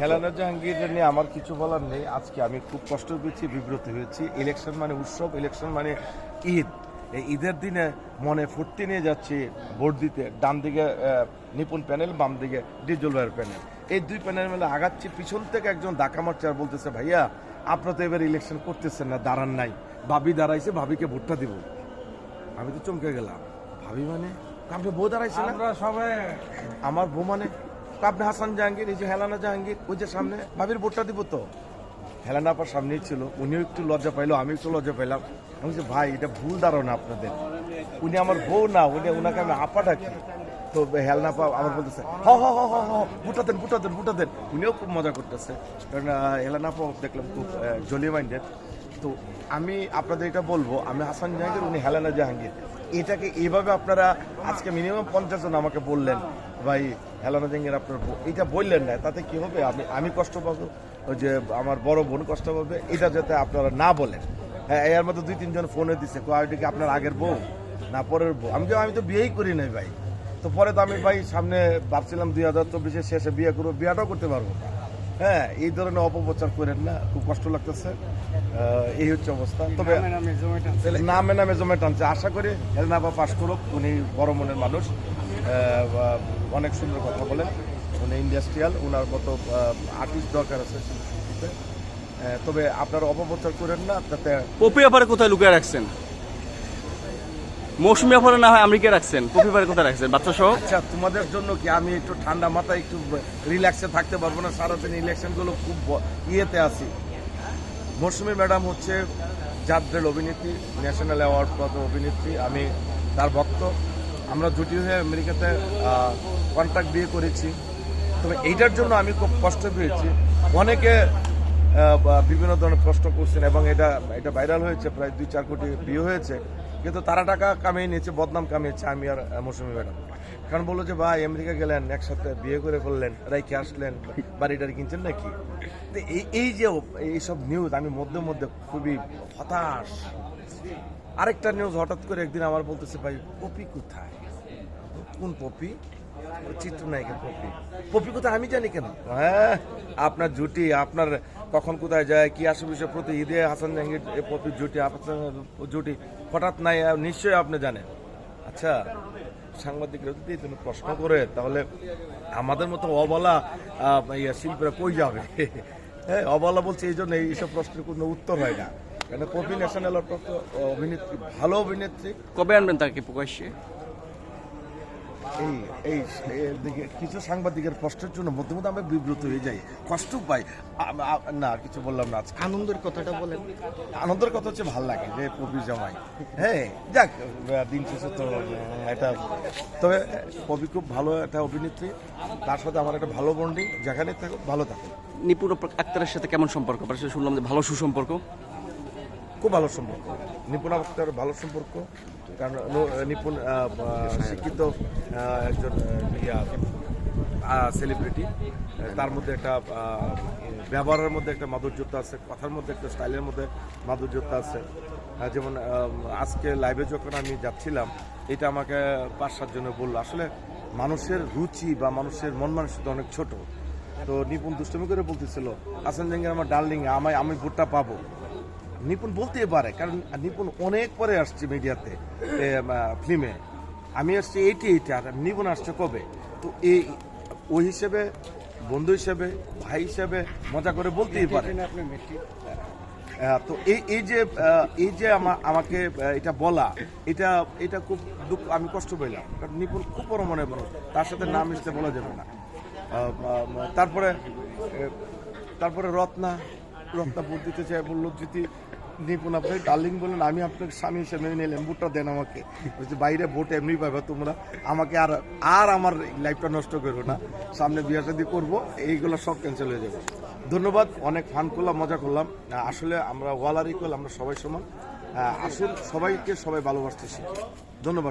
Helena Jahangir নিয়ে আমার কিছু বলার নেই। আজকে আমি খুব কষ্ট পেয়েছি বিব্রত হয়েছি। ইলেকশন মানে উৎসব ইলেকশন মানে ঈদ। এই ঈদের দিনে মনে ফুর্তি নিয়ে যাচ্ছি ভোট দিতে। ডান দিকে নিপুণ প্যানেল বাম দিকে ডিজল ভাইয়ের প্যানেল। এই দুই প্যানেল মেলে আগাচ্ছি। পিছন থেকে একজন ডাকা মারছে আর বলতেছে ভাইয়া আপনারা তো এবার ইলেকশন করতেছেন না দাঁড়ান নাই। ভাবি দাঁড়াইছে ভাবিকে ভোটটা দিব। আমি তো চমকে গেলাম। ভাবি মানে? আপনি বউ দাঁড়াইছে না? সবাই আমার বউ মানে? আপনি হাসান জাহাঙ্গীর, এই যে হেলানা জাহাঙ্গীর, ওই যে সামনে ভাবির ভোটটা দিব তো? হেলানা আপার সামনেই ছিল, উনিও একটু লজ্জা পাইলো আমি একটু লজ্জা পাইলাম। আমি বলছি, ভাই, এটা ভুল ধারণা আপনাদের। উনি আমার বউ না, উনি ওনাকে আমি আপা ডাকি। তো হেলনা পা আমার বলতেছে, হ হ হ হ হ বুটা দেন বুটা দেন বুটা দেন। উনিও খুব মজা করতেছে। কারণ হেলানা পা দেখলাম খুব জলি মাইন্ডেড তো আমি আপনাদের এটা বলব, আমি হাসান জাহাঙ্গীর, উনি হেলানা জাহাঙ্গীর। এটাকে এইভাবে আপনারা আজকে মিনিমাম পঞ্চাশ জন আমাকে বললেন। ভাই হেলানা জাহাঙ্গীর আপনার বউ। এটা বললেন না তাতে কি হবে? আমি আমি কষ্ট পাবো ওই যে আমার বড় বোন কষ্ট পাবে এটা যাতে আপনারা না বলেন। হ্যাঁ এর মধ্যে দুই তিনজন ফোনে দিচ্ছে কোয়ালিটি কি আপনার আগের বউ? না পরের বউ। আমি তো আমি তো বিয়েই করি নাই ভাই। তো পরে তো আমি ভাই সামনে ভাবছিলাম দুই হাজার চব্বিশের শেষে বিয়ে করব বিয়েটাও করতে পারব হ্যাঁ এই ধরনের অপপ্রচার করেন না খুব কষ্ট লাগতেছে। এই হচ্ছে অবস্থা। তবে নামে নামে জমে টানছে। আশা করি হেলনাবা পাশ করুক উনি বড় মনের মানুষ। অনেক সুন্দর কথা বলেন। উনি ইন্ডাস্ট্রিয়াল ওনার মতো আর্টিস্ট দরকার আছে। তবে আপনারা অপপ্রচার করেন না তাতে পপি ব্যাপারে কোথায় লুকিয়ে রাখছেন? মৌসুমি ব্যাপারে না হয় আমেরিকা রাখছেন পপি ব্যাপারে কোথায় রাখছেন? বাচ্চা সহ? আচ্ছা তোমাদের জন্য কি আমি একটু ঠান্ডা মাথায় একটু রিল্যাক্সে থাকতে পারব না? সারাদিন ইলেকশনগুলো খুব ইয়েতে আছি। মৌসুমী ম্যাডাম হচ্ছে জাদ্রেল অভিনেত্রী ন্যাশনাল অ্যাওয়ার্ড প্রাপ্ত অভিনেত্রী। আমি তার ভক্ত। আমরা জুটি হয়ে আমেরিকাতে কন্ট্রাক্ট বিয়ে করেছি। তবে এইটার জন্য আমি খুব কষ্ট পেয়েছি। অনেকে বিভিন্ন ধরনের প্রশ্ন করছেন এবং এটা এটা ভাইরাল হয়েছে, প্রায় দুই চার কোটি বিয়ে হয়েছে। কিন্তু তারা টাকা কামিয়ে নিয়েছে, বদনাম কামিয়েছে আমি আর মৌসুমী ম্যাডাম। কারণ বলল যে, ভাই, আমেরিকা গেলেন, একসাথে বিয়ে করে ফেললেন রাইকে আসলেন, বাড়ি টাড়ি কিনছেন নাকি? তো এই এই যে এইসব নিউজ আমি মধ্যে মধ্যে খুবই হতাশ। আরেকটা নিউজ হঠাৎ করে একদিন আমার বলতেছে, ভাই, পপি কোথায়? কোন পপি? ও চিত্রনায়িকা পপি। পপি কোথায় আমি জানি কেন? হ্যাঁ আপনার জুটি, আপনার কখন কোথায় যায়, কি বিষয় প্রতি ঈদে হাসান জাহাঙ্গীর পপির জুটি জুটি, হঠাৎ নাই নিশ্চয়ই আপনি জানেন। আচ্ছা সাংবাদিকরা যদি তুমি প্রশ্ন করে, তাহলে আমাদের মতো অবলা ইয়া শিল্পীরা কই যাবে? হ্যাঁ অবলা বলছে এই জন্য এইসব প্রশ্নের কোনো উত্তর হয় না। কেন পপি ন্যাশনাল অভিনেত্রী, ভালো অভিনেত্রী। কবে আনবেন তাকে প্রকাশ্যে? এই এই দিকে কিছু সাংবাদিকের কষ্টের জন্য মধ্যে মধ্যে আমরা বিব্রত হয়ে যাই কষ্ট পাই। না কিছু বললাম না আজকে। আনন্দের কথাটা বলেন। আনন্দের কথা হচ্ছে ভালো লাগে যে পপি জামাই। হ্যাঁ যাক দিন শেষে তো এটা তবে পপি খুব ভালো একটা অভিনেত্রী। তার সাথে আমার একটা ভালো বন্ডিং। যেখানে থাকুক ভালো থাকুক। নিপুণ আক্তারের সাথে কেমন সম্পর্ক? শুনলাম যে ভালো সুসম্পর্ক। খুব ভালো সম্পর্ক। নিপুণ আক্তার ভালো সম্পর্ক, কারণ নিপুণ শিক্ষিত একজন ইয়া সেলিব্রিটি তার মধ্যে একটা ব্যবহারের মধ্যে একটা মাধুর্যতা আছে, কথার মধ্যে একটা স্টাইলের মধ্যে মাধুর্যতা আছে। যেমন আজকে লাইভে যখন আমি যাচ্ছিলাম, এটা আমাকে পাঁচ সাতজনে বলল, আসলে মানুষের রুচি বা মানুষের মন মানসিকতা অনেক ছোট। তো নিপুণ দুষ্টমি করে বলতেছিল আসান জাঙ্গের আমার ডার্লিং, আমায়, আমি ভোটটা পাবো। নিপুণ বলতেই পারে কারণ নিপুণ অনেক পরে আসছে মিডিয়াতে ফিল্মে। আমি আসছি এইটি এইটি আর নিপুণ আসছে কবে? তো এই ওই হিসেবে বন্ধু হিসেবে ভাই হিসেবে মজা করে বলতেই পারে। তো এই এই যে এই যে আমা- আমাকে এটা বলা এটা এটা খুব দুঃখ আমি কষ্ট পেলাম কারণ নিপুণ খুব বড় মনে মানুষ তার সাথে নাম মিশতে বলা যাবে না। তারপরে তারপরে রত্না রত্না দিতে চাই বলল যদি নিপুণ আপনি ডার্লিং বললেন, আমি আপনাকে স্বামী হিসেবে মেনে নিলাম ভোটটা দেন আমাকে। বলছি বাইরে ভোট এমনি পাবে তোমরা, আমাকে আর আর আমার লাইফটা নষ্ট করব না। সামনে বিয়ে শাদি করব, এইগুলো সব ক্যান্সেল হয়ে যাবে। ধন্যবাদ, অনেক ফান করলাম, মজা করলাম। আসলে আমরা ওয়ালার ইকুয়াল আমরা সবাই সমান। আসুন, সবাইকে সবাই ভালোবাসতেছি। ধন্যবাদ।